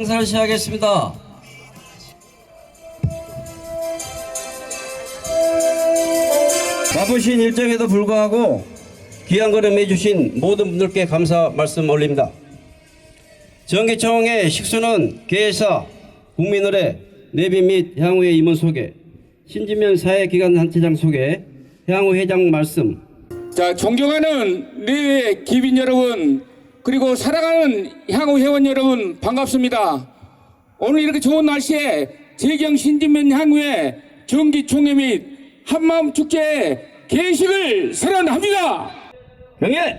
행사를 시작하겠습니다. 바쁘신 일정에도 불구하고 귀한 걸음 해주신 모든 분들께 감사 말씀 올립니다. 정기총회 식수는 개회사, 국민의례, 내비 및 향후의 임원 소개, 신지면 사회기관 단체장 소개, 향후 회장 말씀, 자, 존경하는 내외 기빈 여러분, 그리고 사랑하는 향후 회원 여러분, 반갑습니다. 오늘 이렇게 좋은 날씨에 재경 신진면 향후의 정기 총회 및 한마음 축제 개식을 선언합니다. 명예!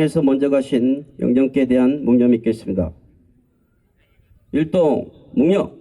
타양에서 먼저 가신 영정께 대한 묵념이 있겠습니다. 일동 묵념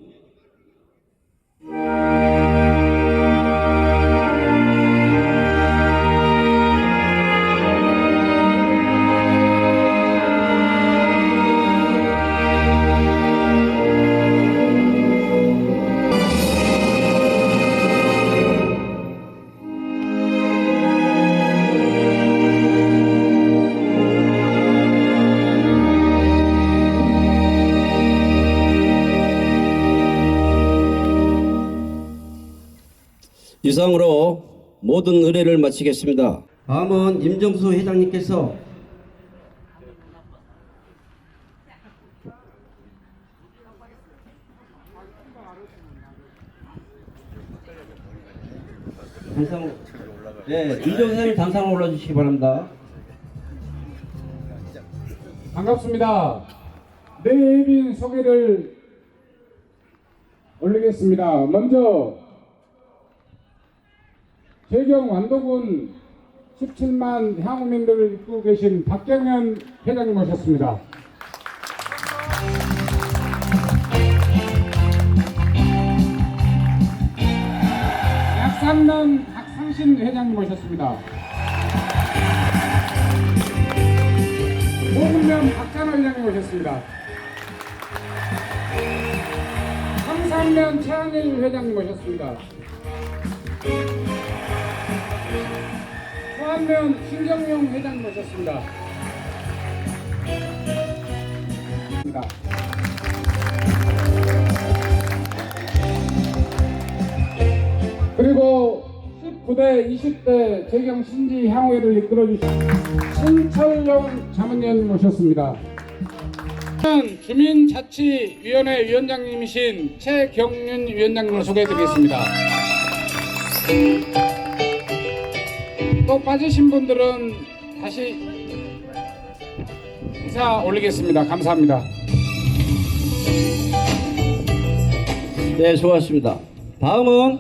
이상으로 모든 의뢰를 마치겠습니다. 다음은 임정수 회장님께서 단상 네, 임정수 회장님 단상을 올라주시기 바랍니다. 반갑습니다. 내빈 소개를 올리겠습니다. 먼저 재경 완도군 17만 향후민들을 이끌고 계신 박경현 회장님 모셨습니다. 약산면 박상신 회장님 모셨습니다. 모금면 박찬호 회장님 모셨습니다. 삼산면 최한일 회장님 모셨습니다. 수안면 신경용 회장님 모셨습니다. 그리고 19대, 20대 재경 신지 향후회를 이끌어 주신 신철용 자문위원 모셨습니다. 주민자치위원회 위원장님이신 최경윤 위원장님을 소개해드리겠습니다. 또 빠지신 분들은 다시 인사 올리겠습니다. 감사합니다. 네, 수고하셨습니다. 다음은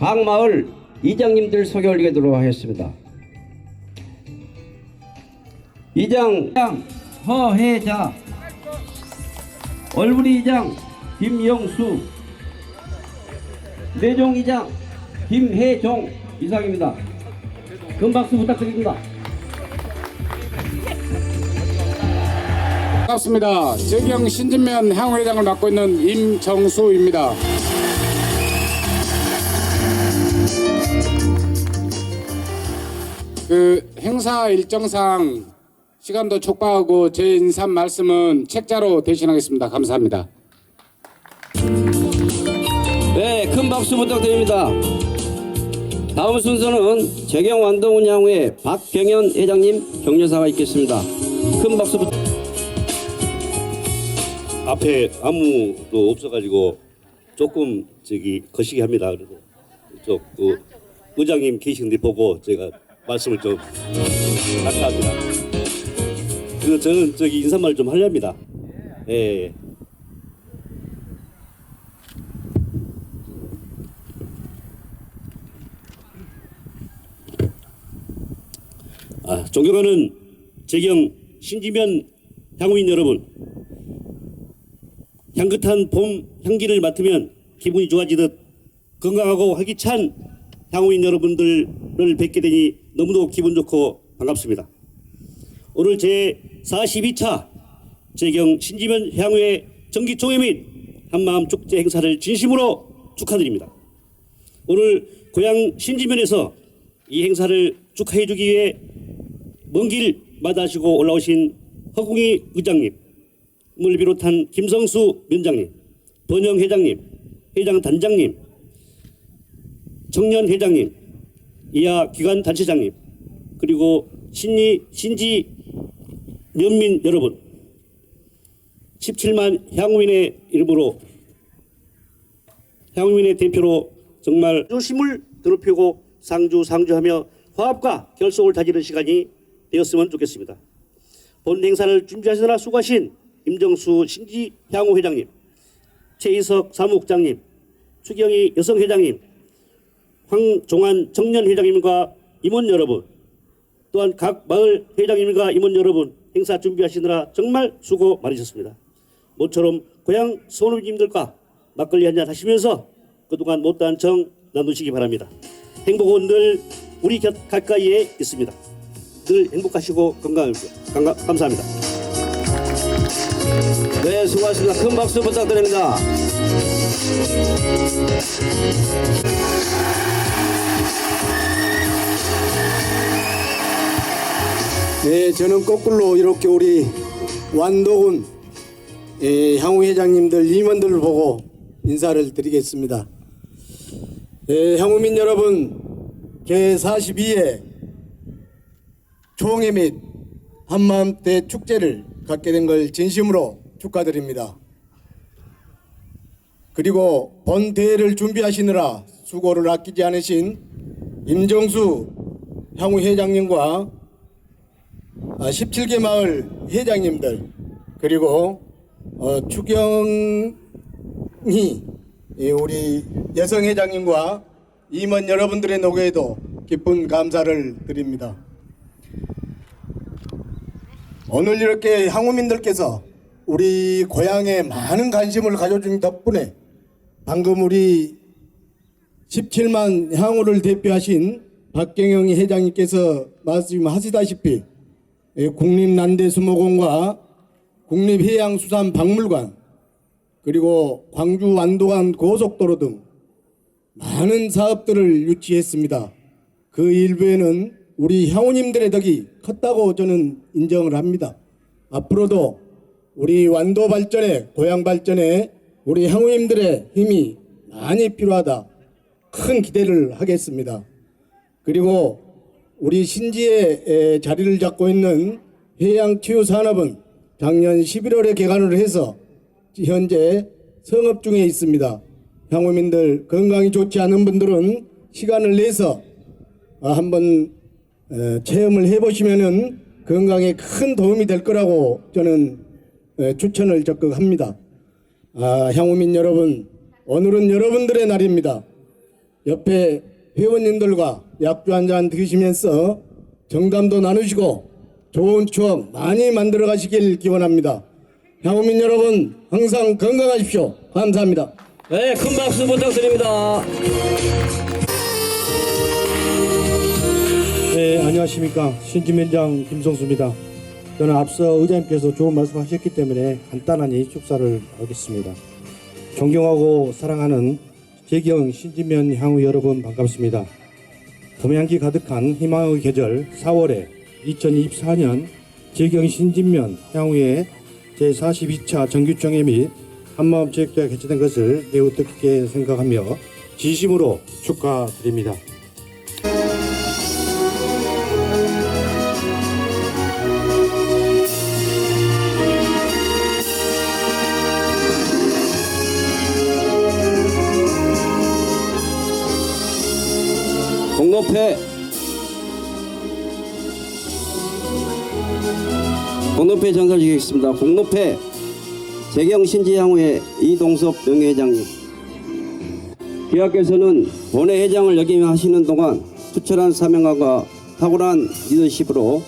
각 마을 이장님들 소개 올리도록 하겠습니다. 이장 허혜자 얼굴이 이장 김영수 내종 이장 김혜종 이상입니다. 큰 박수 부탁드립니다. 반갑습니다. 재경 신진면 향후회장을 맡고 있는 임정수입니다. 그 행사 일정상 시간도 촉박하고 제 인사 말씀은 책자로 대신하겠습니다. 감사합니다. 네, 큰 박수 부탁드립니다. 다음 순서는 재경 향후의 박경현 회장님 격려사가 있겠습니다. 큰 박수 부탁. 앞에 아무도 없어가지고 조금 저기 거시기 합니다. 그래도 저그 의장님 계신데 보고 제가 말씀을 좀 감사합니다. 그 저는 저기 인사말 좀 하렵니다. 예. 아, 존경하는 재경 신지면 향후인 여러분. 향긋한 봄 향기를 맡으면 기분이 좋아지듯 건강하고 활기찬 향후인 여러분들을 뵙게 되니 너무도 기분 좋고 반갑습니다. 오늘 제 42차 재경 신지면 향후의 정기 총회 및 한마음 축제 행사를 진심으로 축하드립니다. 오늘 고향 신지면에서 이 행사를 축하해 주기 위해 먼 길 마다하시고 올라오신 허궁희 의장님 을 비롯한 김성수 위원장님, 번영 회장님, 회장 단장님, 청년 회장님, 이하 기관 단체장님, 그리고 신리 신지 연민 여러분, 17만 향후인의 이름으로 향후인의 대표로 정말 조심을 더럽히고 상주 상주하며 화합과 결속을 다지는 시간이 되었으면 좋겠습니다. 본 행사를 준비하시느라 수고하신 임정수 신지 향후 회장님, 최희석 사무국장님, 추경희 여성 회장님, 황종환 청년 회장님과 임원 여러분, 또한 각 마을 회장님과 임원 여러분 행사 준비하시느라 정말 수고 많으셨습니다. 모처럼 고향 선우님들과 막걸리 한잔 하시면서 그동안 못다한 정 나누시기 바랍니다. 행복은 늘 우리 곁 가까이에 있습니다. 늘 행복하시고 건강하십시오. 감사- 감사합니다. 네, 수고하셨습니다. 큰 박수 부탁드립니다. 네, 저는 거꾸로 이렇게 우리 완도군 예, 향후 회장님들 임원들을 보고 인사를 드리겠습니다. 예, 향후민 여러분, 제42회 총회 및 한마음대 축제를 갖게 된 걸 진심으로 축하드립니다. 그리고 본 대회를 준비하시느라 수고를 아끼지 않으신 임정수 향후 회장님과 17개 마을 회장님들 그리고 어, 추경이 이 우리 여성 회장님과 임원 여러분들의 노고에도 깊은 감사를 드립니다. 오늘 이렇게 향후민들께서 우리 고향에 많은 관심을 가져준 덕분에 방금 우리 17만 향후를 대표하신 박경영 회장님께서 말씀하시다시피 예, 국립난대수목원과 국립해양수산박물관 그리고 광주 완도간 고속도로 등 많은 사업들을 유치했습니다. 그 일부에는 우리 향우님들의 덕이 컸다고 저는 인정을 합니다. 앞으로도 우리 완도 발전에 고향 발전에 우리 향우님들의 힘이 많이 필요하다. 큰 기대를 하겠습니다. 그리고 우리 신지에 에, 자리를 잡고 있는 해양치유산업은 작년 11월에 개관을 해서 현재 성업 중에 있습니다. 향후민들 건강이 좋지 않은 분들은 시간을 내서 아, 한번 에, 체험을 해보시면은 건강에 큰 도움이 될 거라고 저는 에, 추천을 적극 합니다. 아, 향후민 여러분, 오늘은 여러분들의 날입니다. 옆에 회원님들과 약주 한 잔 드시면서 정담도 나누시고 좋은 추억 많이 만들어 가시길 기원합니다. 향후민 여러분 항상 건강하십시오. 감사합니다. 네, 큰 박수 부탁드립니다. 네, 안녕하십니까. 신지면장 김성수입니다. 저는 앞서 의장님께서 좋은 말씀 하셨기 때문에 간단하니 축사를 하겠습니다. 존경하고 사랑하는 재경 신지면 향후 여러분 반갑습니다. 봄향기 가득한 희망의 계절 4월에 2024년 재경 신진면 향후의 제42차 정규정회 및 한마음 체육대회 개최된 것을 매우 뜻깊게 생각하며 진심으로 축하드립니다. 공로패 공로패 전달 주겠습니다. 공로패 재경 신지향후의 이동섭 명예회장님 기하께서는 본회 회장을 역임하시는 동안 투철한 사명감과 탁월한 리더십으로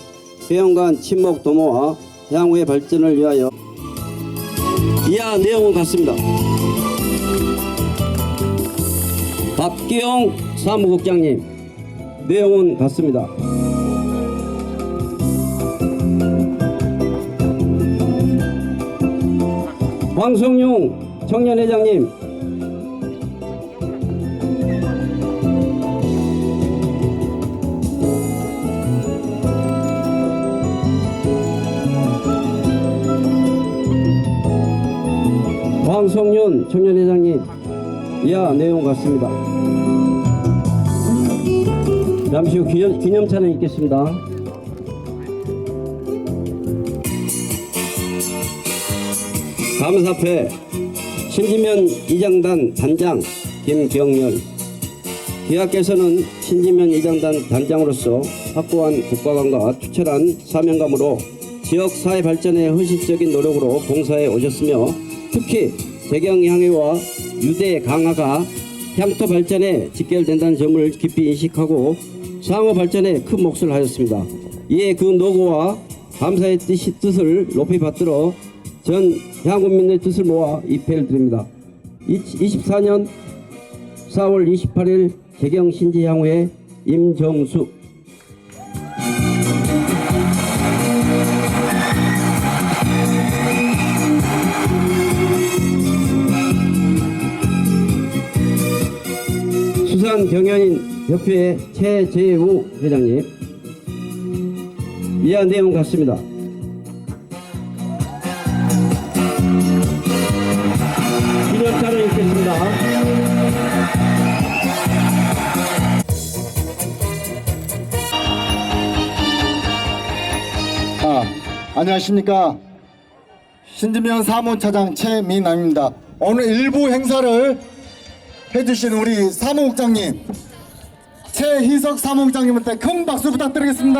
회원 간 친목 도모와 향후의 발전을 위하여 이하 내용은 같습니다. 박기영 사무국장님 내용은 같습니다. 황성용 청년회장님 황성윤 청년회장님 이하 내용 같습니다. 잠시 후 기념, 기념차는 있겠습니다. 감사패 신지면 이장단 단장 김경렬 기하께서는 신지면 이장단 단장으로서 확고한 국가관과 투철한 사명감으로 지역 사회 발전에 헌신적인 노력으로 봉사해 오셨으며 특히 재경 향해와 유대 강화가 향토 발전에 직결된다는 점을 깊이 인식하고 상호 발전에 큰 몫을 하였습니다. 이에 그 노고와 감사의 뜻, 뜻을 높이 받들어 전 향국민의 뜻을 모아 입회를 드립니다. 24년 4월 28일 재경 신지 향후의 임정숙 수산 경연인 협회 최재우 회장님 이하 내용 같습니다. 기념차를 읽겠습니다. 아, 안녕하십니까. 신지면 사무차장 최민남입니다. 오늘 일부 행사를 해주신 우리 사무국장님, 최희석 사무국장님한테 큰 박수 부탁드리겠습니다.